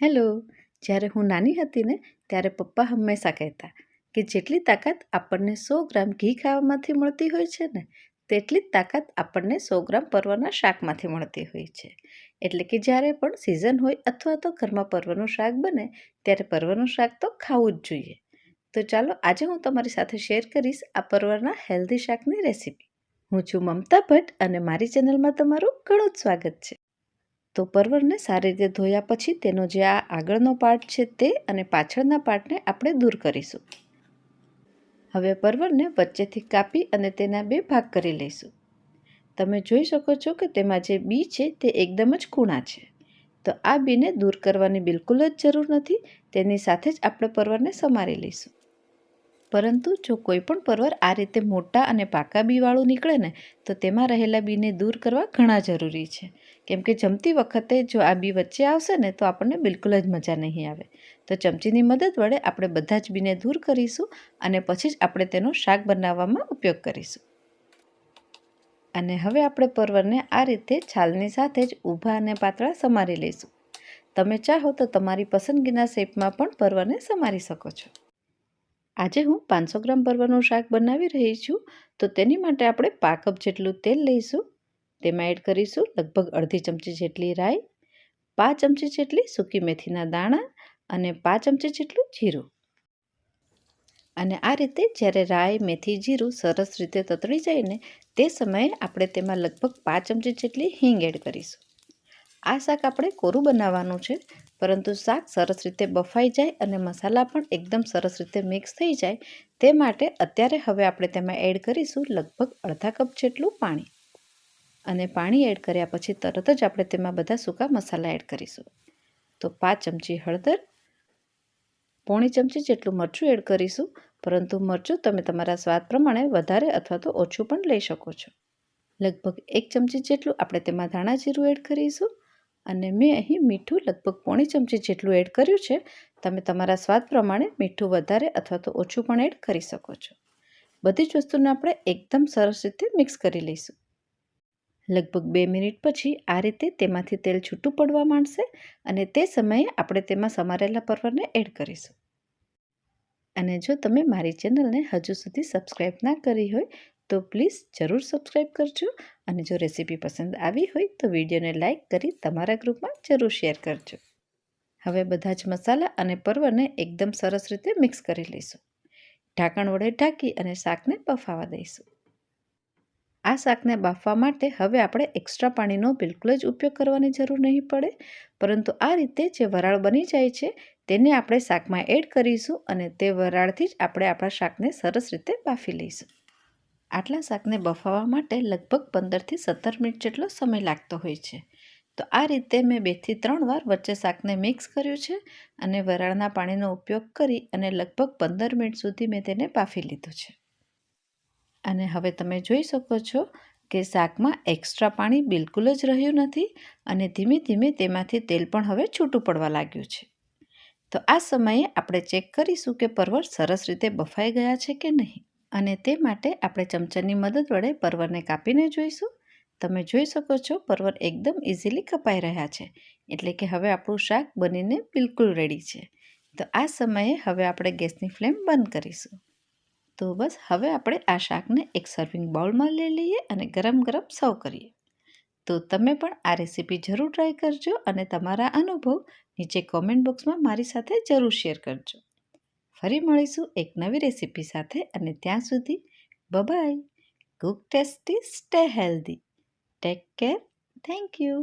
Hello. જ્યારે હું નાની હતી ને, ત્યારે પપ્પા હંમેશા કહેતા કે જેટલી તાકાત આપણને સો ગ્રામ ઘી ખાવામાંથી મળતી હોય છે ને, તેટલી જ તાકાત આપણને સો ગ્રામ પર્વના શાકમાંથી મળતી હોય છે. એટલે કે જ્યારે પણ સિઝન હોય અથવા તો ઘરમાં પર્વનું શાક બને, ત્યારે પર્વનું શાક તો ખાવું જ જોઈએ. તો ચાલો આજે હું તમારી સાથે શેર કરીશ આ પર્વના હેલ્ધી શાકની રેસીપી હું છું મમતા ભટ્ટ અને મારી ચેનલમાં તમારું ઘણું જ સ્વાગત છે. તો પરવરને સારી રીતે ધોયા પછી તેનો જે આ આગળનો પાર્ટ છે તે અને પાછળના પાર્ટને આપણે દૂર કરીશું. હવે પરવરને વચ્ચેથી કાપી અને તેના બે ભાગ કરી લઈશું. તમે જોઈ શકો છો કે તેમાં જે બી છે તે એકદમ જ કૂણા છે. તો આ બીને દૂર કરવાની બિલકુલ જ જરૂર નથી. તેની સાથે જ આપણે પરવરને સમારી લઈશું. પરંતુ જો કોઈ પણ પર્વર આ રીતે મોટા અને પાકા બીવાળું નીકળે ને, તો તેમાં રહેલા બીને દૂર કરવા ઘણા જરૂરી છે. કેમ કે જમતી વખતે જો આ બી વચ્ચે આવશે ને, તો આપણને બિલકુલ જ મજા નહીં આવે. તો ચમચીની મદદ વડે આપણે બધા જ બીને દૂર કરીશું અને પછી જ આપણે તેનો શાક બનાવવામાં ઉપયોગ કરીશું. અને હવે આપણે પરવરને આ રીતે છાલની સાથે જ ઊભા અને પાતળા સમારી લઈશું. તમે ચાહો તો તમારી પસંદગીના શેપમાં પણ પરવરને સમારી શકો છો. આજે હું પાંચસો ગ્રામ ભરવાનું શાક બનાવી રહી છું, તો તેની માટે આપણે પા જેટલું તેલ લઈશું. તેમાં એડ કરીશું લગભગ અડધી ચમચી જેટલી રાઈ, પાંચ ચમચી જેટલી સૂકી મેથીના દાણા અને પાંચ ચમચી જેટલું જીરું. અને આ રીતે જ્યારે રાઈ, મેથી, જીરું સરસ રીતે તતળી જાય ને, તે સમયે આપણે તેમાં લગભગ પાંચ ચમચી જેટલી હિંગ એડ કરીશું. આ શાક આપણે કોરું બનાવવાનું છે પરંતુ શાક સરસ રીતે બફાઈ જાય અને મસાલા પણ એકદમ સરસ રીતે મિક્સ થઈ જાય, તે માટે અત્યારે હવે આપણે તેમાં એડ કરીશું લગભગ અડધા કપ જેટલું પાણી. અને પાણી એડ કર્યા પછી તરત જ આપણે તેમાં બધા સૂકા મસાલા એડ કરીશું. તો પાંચ ચમચી હળદર, પોણી ચમચી જેટલું મરચું એડ કરીશું, પરંતુ મરચું તમે તમારા સ્વાદ પ્રમાણે વધારે અથવા તો ઓછું પણ લઈ શકો છો. લગભગ એક ચમચી જેટલું આપણે તેમાં ધાણા જીરું એડ કરીશું અને મેં અહીં મીઠું લગભગ પોણી ચમચી જેટલું એડ કર્યું છે. તમે તમારા સ્વાદ પ્રમાણે મીઠું વધારે અથવા તો ઓછું પણ એડ કરી શકો છો. બધી જ વસ્તુને આપણે એકદમ સરસ રીતે મિક્સ કરી લઈશું. લગભગ બે મિનિટ પછી આ રીતે તેમાંથી તેલ છૂટું પડવા માંડશે અને તે સમયે આપણે તેમાં સમારેલા પરવરને એડ કરીશું. અને જો તમે મારી ચેનલને હજુ સુધી સબસ્ક્રાઈબ ના કરી હોય તો પ્લીઝ જરૂર સબસ્ક્રાઈબ કરજો અને જો રેસીપી પસંદ આવી હોય તો વિડીયોને લાઇક કરી તમારા ગ્રુપમાં જરૂર શેર કરજો. હવે બધા જ મસાલા અને પર્વને એકદમ સરસ રીતે મિક્સ કરી લઈશું. ઢાંકણ વડે ઢાંકી અને શાકને બફાવા દઈશું. આ શાકને બાફવા માટે હવે આપણે એક્સ્ટ્રા પાણીનો બિલકુલ જ ઉપયોગ કરવાની જરૂર નહીં પડે, પરંતુ આ રીતે જે વરાળ બની જાય છે તેને આપણે શાકમાં એડ કરીશું અને તે વરાળથી જ આપણે આપણા શાકને સરસ રીતે બાફી લઈશું. આટલા શાકને બફાવવા માટે લગભગ પંદરથી સત્તર મિનિટ જેટલો સમય લાગતો હોય છે. તો આ રીતે મેં બેથી ત્રણ વાર વચ્ચે શાકને મિક્સ કર્યું છે અને વરાળના પાણીનો ઉપયોગ કરી અને લગભગ પંદર મિનિટ સુધી મેં તેને બાફી લીધું છે. અને હવે તમે જોઈ શકો છો કે શાકમાં એક્સ્ટ્રા પાણી બિલકુલ જ રહ્યું નથી અને ધીમે ધીમે તેમાંથી તેલ પણ હવે છૂટું પડવા લાગ્યું છે. તો આ સમયે આપણે ચેક કરીશું કે પરવર સરસ રીતે બફાઈ ગયા છે કે નહીં. અને તે માટે આપણે ચમચાની મદદ વડે પરવરને કાપીને જોઈશું. તમે જોઈ શકો છો પરવર એકદમ ઇઝીલી કપાઈ રહ્યા છે. એટલે કે હવે આપણું શાક બનીને બિલકુલ રેડી છે. તો આ સમયે હવે આપણે ગેસની ફ્લેમ બંધ કરીશું. તો બસ હવે આપણે આ શાકને એક સર્વિંગ બાઉલમાં લઈ લઈએ અને ગરમ ગરમ સર્વ કરીએ. તો તમે પણ આ રેસીપી જરૂર ટ્રાય કરજો અને તમારા અનુભવ નીચે કોમેન્ટ બોક્સમાં મારી સાથે જરૂર શેર કરજો. ફરી મળીશું એક નવી રેસીપી સાથે અને ત્યાં સુધી bye bye cook tasty stay healthy take care thank you